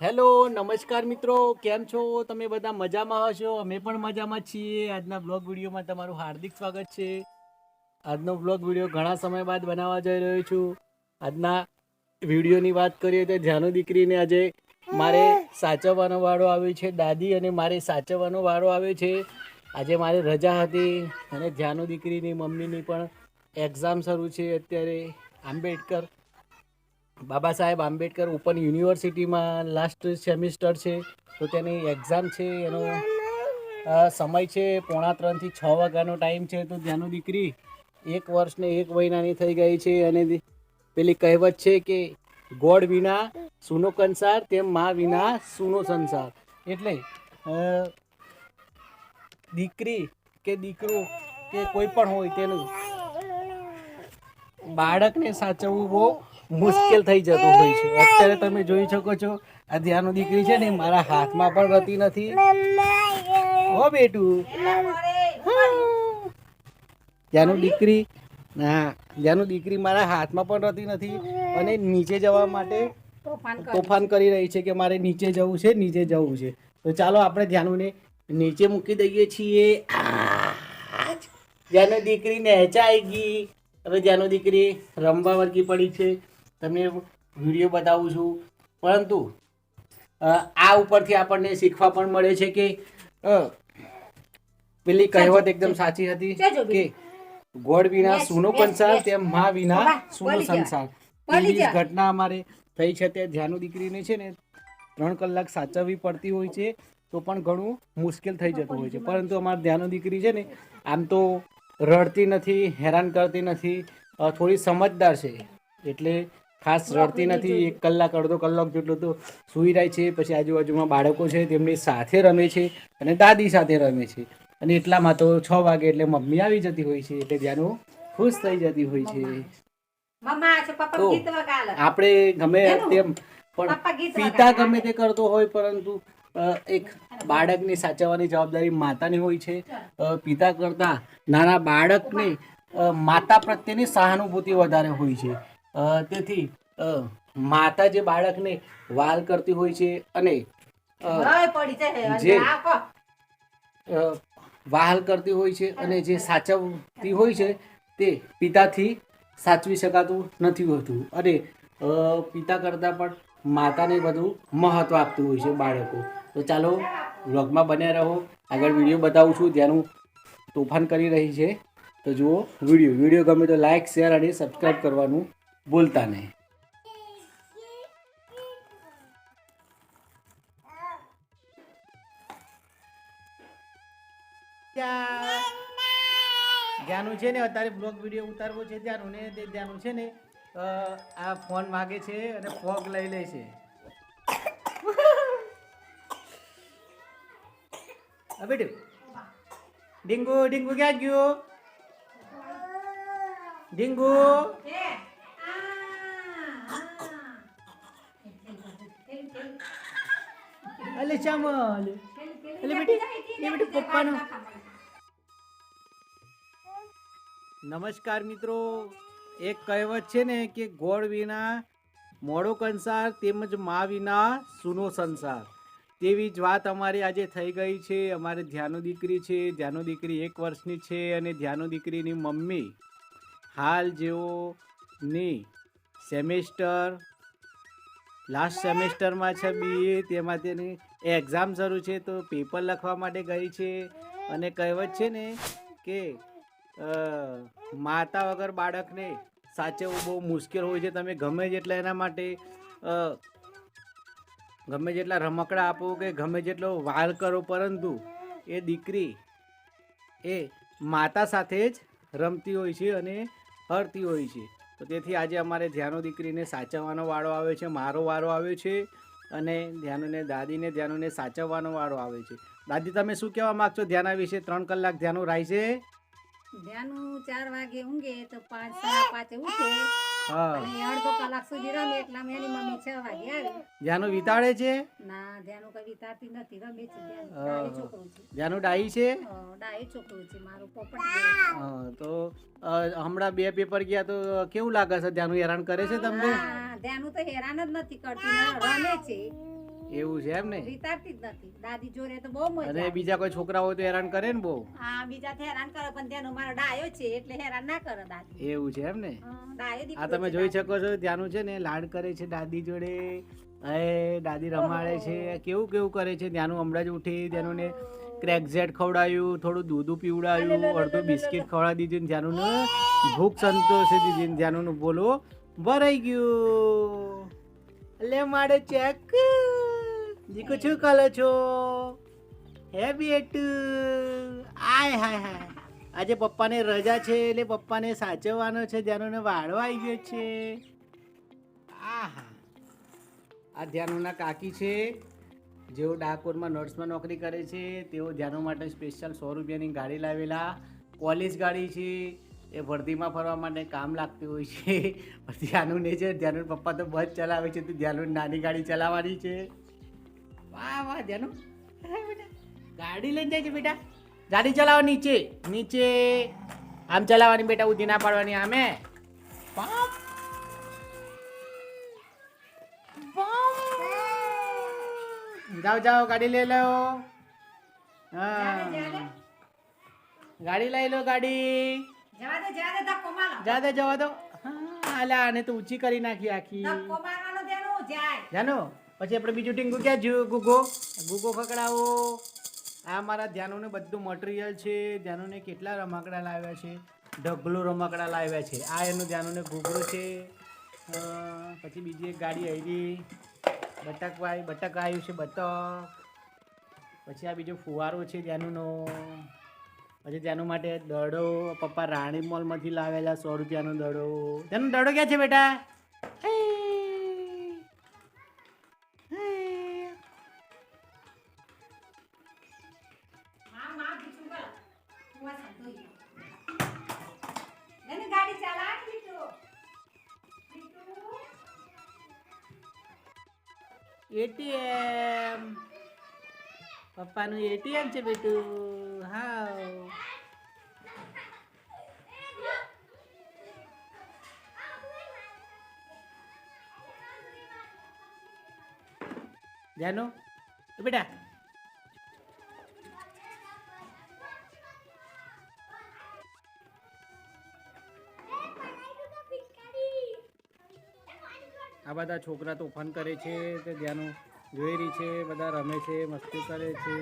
Hello, નમસ્કાર મિત્રો, કેમ છો? તમે બધા મજામાં હશો? અમે પણ મજામાં છીએ. આજના બ્લોગ વિડીયોમાં તમારું હાર્દિક સ્વાગત છે. આજનો બ્લોગ વીડિયો ઘણા સમય બાદ બનાવવા જઈ રહ્યો છું. આજના વિડીયોની વાત કરીએ તો જાનુ દીકરીને આજે મારે સાચવવાનો વાળો આવ્યો છે. દાદી અને મારે સાચવવાનો વાળો આવ્યો છે. આજે મારે રજા હતી અને જાનુ દીકરીની મમ્મીની પણ એક્ઝામ શરૂ છે અત્યારે આંબેડકર બાબા સાહેબ આંબેડકર ઓપન યુનિવર્સિટીમાં લાસ્ટ સેમિસ્ટર છે, તો તેની એક્ઝામ છે, એનો સમય છે પોણા ત્રણથી છ વાગ્યાનો ટાઈમ છે, તો ત્યાંનું દીકરી એક વર્ષને એક મહિનાની થઈ ગઈ છે, અને પેલી કહેવત છે કે ગોળ વિના સૂનો કંસાર તેમ મા વિના સૂનો સંસાર. એટલે દીકરી કે દીકરો કે કોઈ પણ હોય તેનું બાળકને સાચવવું બહુ મુશ્કેલ થઈ જતું હોય છે. અત્યારે તમે જોઈ શકો છો આ ધ્યાનો દીકરી છે ને મારા હાથમાં પણ રહેતી નથી. હો બેટું. ત્યાંનું દીકરી હા જ્યાંનું દીકરી મારા હાથમાં પણ રહેતી નથી અને નીચે જવા માટે તોફાન કરી રહી છે કે મારે નીચે જવું છે નીચે જવું છે. તો ચાલો આપણે ધ્યાનુને નીચે મૂકી દઈએ છીએ. જ્યાંનો દીકરી નેચાઈ ગઈ. હવે જ્યાંનો દીકરી રમવા વર્ગી પડી છે. તમને વીડિયો બતાવું છું. પરંતુ આ ઉપરથી આપણને શીખવા પણ મળે છે કે પેલી કહેવત એકદમ સાચી હતી કે ગોળ વિના સુનો કંસાર તેમ મા વિના સુનો સંસાર. એવી ઘટના અમારે થઈ છે તે ધ્યાનુ દીકરીને છે ને ત્રણ કલાક સાચવવી પડતી હોય છે તો પણ ઘણું મુશ્કેલ થઈ જતું હોય છે. પરંતુ અમારી ધ્યાનુ દીકરી છે ને આમ તો રડતી નથી હેરાન કરતી નથી થોડી સમજદાર છે. એટલે ખાસ રડતી નથી એક કલાક અડધો કલાક જેટલું તો સૂઈ રહે છે પછી આજુબાજુમાં બાળકો છે તેમની સાથે રમે છે અને દાદી સાથે રમે છે. અને એટલામાં તો છ વાગે એટલે મમ્મી આવી જતી હોય છે એટલે ધ્યાનો ખુશ થઈ જતી હોય છે. તો આપણે ગમે તેમ પણ પિતા ગમે તે કરતો હોય પરંતુ એક બાળકની સાચવવાની જવાબદારી માતાની હોય છે. પિતા કરતા નાના બાળકને માતા પ્રત્યેની સહાનુભૂતિ વધારે હોય છે. તેથી માતા જે બાળકને વાલ કરતી હોય છે અને જે- વહાલ કરતી હોય છે અને જે સાચવતી હોય છે તે પિતાથી સાચવી શકાતું નથી હોતું. અને પિતા કરતાં પણ માતાને વધુ મહત્ત્વ આપતું હોય છે બાળકો. તો ચાલો વ્લોગમાં બન્યા રહો. આગળ વીડિયો બતાવું છું ત્યાંનું તોફાન કરી રહી છે. તો જુઓ વીડિયો. વીડિયો ગમે તો લાઇક શેર અને સબસ્ક્રાઈબ કરવાનું ભૂલતા નહીં. જ્યાંનું છે ને અત્યારે બ્લોગ વીડિયો ઉતારવો છે જ્યાંનું ને તે જ્યાંનું છે ને આ ફોન માગે છે અને ફોગ લઈ લે છે. બેટુ. ડીંગુ ડીંગુ ક્યાં ગયો? ડીંગુ. અલે ચામલ અલે બેટી, એ બેટી પપ્પાનો. નમસ્કાર મિત્રો. એક કહેવત છે ને કે ગોળ વિના મોડો કંસાર તેમજ મા વિના સૂનો સંસાર. તેવી જ વાત અમારી આજે થઈ ગઈ છે. અમારે ધ્યાનો દીકરી છે. ધ્યાનો દીકરી એક વર્ષની છે અને ધ્યાનો દીકરીની મમ્મી હાલ જેઓની સેમેસ્ટર લાસ્ટ સેમેસ્ટરમાં છે બીએ તેમાં તેની એક્ઝામ શરૂ છે તો પેપર લખવા માટે ગઈ છે. અને કહેવત છે ને કે માતા વગર બાળકને સાચવવું બહુ મુશ્કેલ હોય છે. તમે ગમે જેટલા એના માટે ગમે જેટલા રમકડા આપો કે ગમે જેટલો વાલ કરો, પરંતુ એ દીકરી એ માતા સાથે જ રમતી હોય છે અને હરતી હોય છે. તો તેથી આજે અમારે ધ્યાનો દીકરીને સાચવવાનો વાળો આવે છે મારો વારો આવ્યો છે અને ધ્યાનોને દાદીને ધ્યાનોને સાચવવાનો વાળો આવે છે. દાદી તમે શું કહેવા માગશો? ધ્યાના વિશે ત્રણ કલાક ધ્યાનો રાય છે? ધ્યાનું ચાર વાગે ઊંઘે તો પાંચ સાડા પાંચે ઉઠે હા. અડધો કલાક સુધી રમે એટલામાં એની મમ્મી છ વાગે આવે. ધ્યાનું વિતાડે છે? ના ધ્યાનું વિતારતી નથી રમે છે ધ્યાન. ડાહી છોકરો છે. ધ્યાનું ડાઈ છે? અ, છોકરો છે મારો પોપટ હા, તો હમણાં બે પેપર ગયા તો કેવું લાગે છે? ધ્યાનું હેરાન કરે છે તમને? ધ્યાનું તો હેરાન જ નથી કરતી રમે છે. એવું છે એમ ને? રીતારતી જ નથી. દાદી જોરે તો બહુ મજા અને બીજા કોઈ છોકરા હોય તો હેરાન કરે ને બહુ? હા બીજા તો હેરાન કરે પણ તેનો મારો ડાયો છે એટલે હેરાન ના કરે દાદી. એવું છે એમ ને? આ તમે જોઈ શકો છો ત્યાંનું છે ને લાડ કરે છે દાદી જોડે. એ દાદી રમાડે છે કેવું કેવું કરે છે? ત્યાંનું હમણાં જ ઉઠી, ત્યાંનું ને ખવડાયું, થોડું દૂધું પીવડાવ્યું અડધું બિસ્કિટ ખવડાવી દીધું ત્યાંનું ભૂખ સંતોષી દીધી ત્યાંનું બોલો ભરાઈ ગયું. એટલે મારે ચેક દીકો શું કરો છો? હે બેટ. આય, હાય હાય. આજે પપ્પાને રજા છે, એટલે પપ્પાને સાચવવાનો છે, ત્યાંનું ને વાળો આવી ગયો છે. આ ધ્યાનોના કાકી છે. જેઓ ડાકોરમાં નર્સમાં નોકરી કરે છે, તેઓ ધ્યાનો માટે સ્પેશિયલ સો રૂપિયાની ગાડી લાવેલા. કોલેજ ગાડી છે, એ વર્ધીમાં ફરવા માટે કામ લાગતી હોય છે. પણ ધ્યાનું ને છે ધ્યાનુ પપ્પા તો બસ ચલાવે છે, તો ધ્યાનુ નાની ગાડી ચલાવવાની છે. વાહ વાહ, ધ્યાનુ. ગાડી લઈને જાય છે, બેટા. ગાડી ચલાવો નીચે નીચે. આમ ચલાવવાની બેટા, ઉધી ના પાડવાની આમે પમ. જાઓ જાઓ ગાડી લઈ લો હા. ગાડી લઈ લો ગાડી. જવા દે જવા દે ધક્કો મારો. દે જવા દો. હા અલા આને તો ઊંચી કરી નાખી આખી. ધક્કો મારવાનો તેનું જાય. જાનો. પછી આપણે બીજું ટીંગુ ક્યાં જોયું? ગુગો. ગુગો ખકડાવો આ મારા ધ્યાનોને બધું મટીરિયલ છે. ધ્યાનોને કેટલા રમકડા લાવ્યા છે? ઢગલો રમકડા લાવ્યા છે. આ એનું ધ્યાનોને ઘૂઘરો છે. પછી બીજી એક ગાડી આવી. બટક વાય બટક આવ્યું છે બતક. પછી આ બીજો ફુવારો છે ધ્યાનુનો પછી ત્યાંનું માટે દડો. પપ્પા રાણી મોલમાંથી લાવેલા સો રૂપિયાનો દડો. તેનો દડો ક્યાં છે બેટા? એટીએમ પપ્પાનું એટીએમ છે બેટું. હાઉ. જાનો બેટા આ બધા છોકરા તો ફન કરે છે, તે ત્યાંનું જોઈ છે, બધા રમે છે, મસ્તી કરે છે.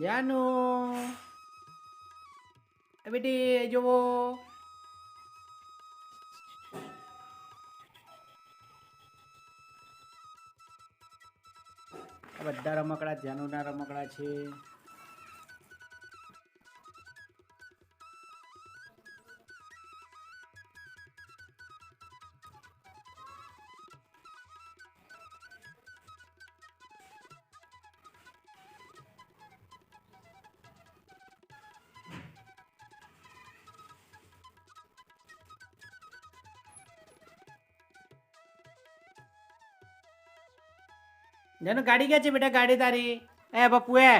જાનુ બેટી, જોવો. બધા રમકડા ધ્યાનોના રમકડા છે. જાનુ ગાડી ક્યાં છે બેટા? ગાડી તારી. એ, પપ્પુ, એ.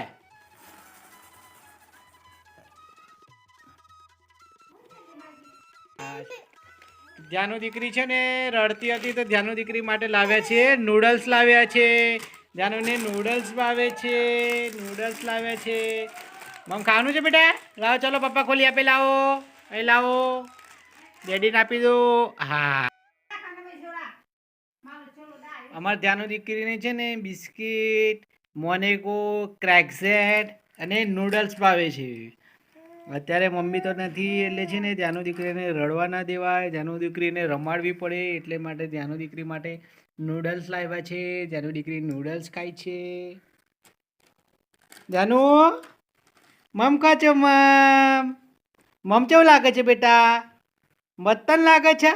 ધ્યાનુ દીકરી છે ને, રડતી હતી તો ધ્યાનુ દીકરી માટે લાવ્યા છે. નૂડલ્સ લાવ્યા છે. ધ્યાનુને નૂડલ્સ ભાવે છે. નૂડલ્સ લાવ્યા છે. મમ, ખાવાનું છે બેટા? લાવો, ચલો, પપ્પા ખોલી આપે, લાવો. અહીં લાવો. ડેડીને આપી દો. હા. અમારા ત્યાંનું દીકરીને છે ને બિસ્કિટ મોનેકો ક્રેકઝેટ અને નૂડલ્સ ભાવે છે. અત્યારે મમ્મી તો નથી, એટલે છે ને ત્યાંનું દીકરીને રડવા ના દેવાય, ત્યાંનું દીકરીને રમાડવી પડે, એટલે માટે ત્યાંનું દીકરી માટે નૂડલ્સ લાવ્યા છે, ત્યાંનું દીકરી નૂડલ્સ ખાય છે. ધ્યાનો, મમ કા છો મમ? મમ કેવું લાગે છે બેટા? મત્તન લાગે છે?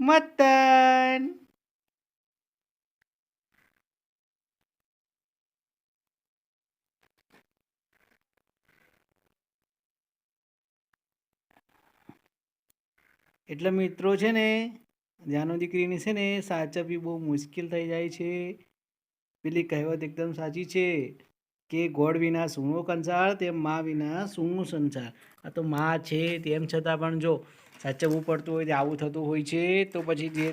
મત્તન. એટલે મિત્રો છે ને જાનો દીકરીની છે ને, સાચવવી બહુ મુશ્કેલ થઈ જાય છે. પેલી કહેવત એકદમ સાચી છે કે ગોળ વિના સૂણો કંસાર, તેમ મા વિના સૂણું સંસાર. આ તો મા છે તેમ છતાં પણ જો સાચવવું પડતું હોય તે આવું થતું હોય છે, તો પછી જે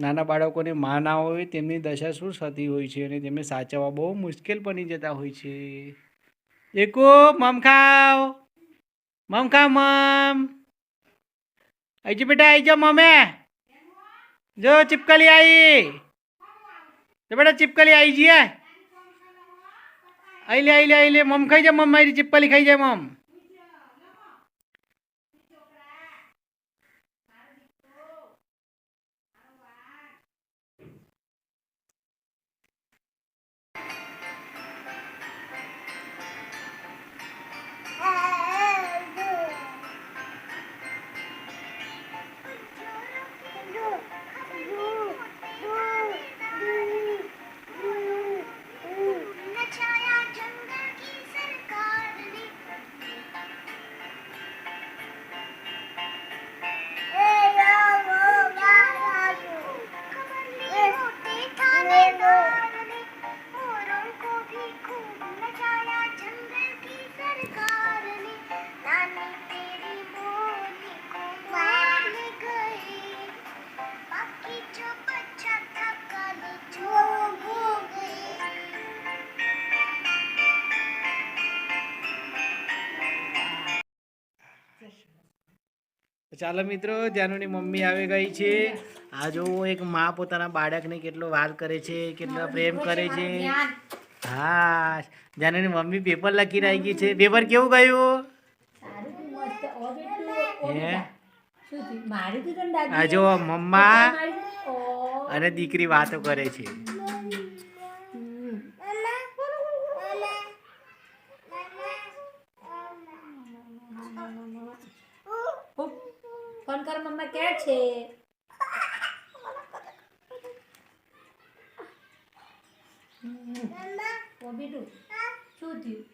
નાના બાળકોને મા ના હોય, તેમની દશા શું થતી હોય છે અને તેમને સાચવવા બહુ મુશ્કેલ બની જતા હોય છે. એકો, મમ ખાવ મમ ખાવ મમ. આઈ જા બેટા, આઈ જા મમે. જો ચિપકલી आई તો બેટા, ચિપકલી આવી જઈએ આઈ લે આઈ લે આઈ લે. મમ ખાઈ જાય મમ, મારી ચિપકલી ખાઈ જાય મમ. ચાલો મિત્રો જાનુની મમ્મી આવી ગઈ છે. આ જો એક મા પોતાના બાળકને કેટલો વાર કરે છે, કેટલો પ્રેમ કરે છે. હા જાનુની મમ્મી પેપર લખી રહી ગઈ છે. પેપર કેવું ગયું? હે? જો મમ્મા અને દીકરી વાતો કરે છે. ફોન કર મમ્મા ક્યાં છે? ઓ બીટુ શું થયું?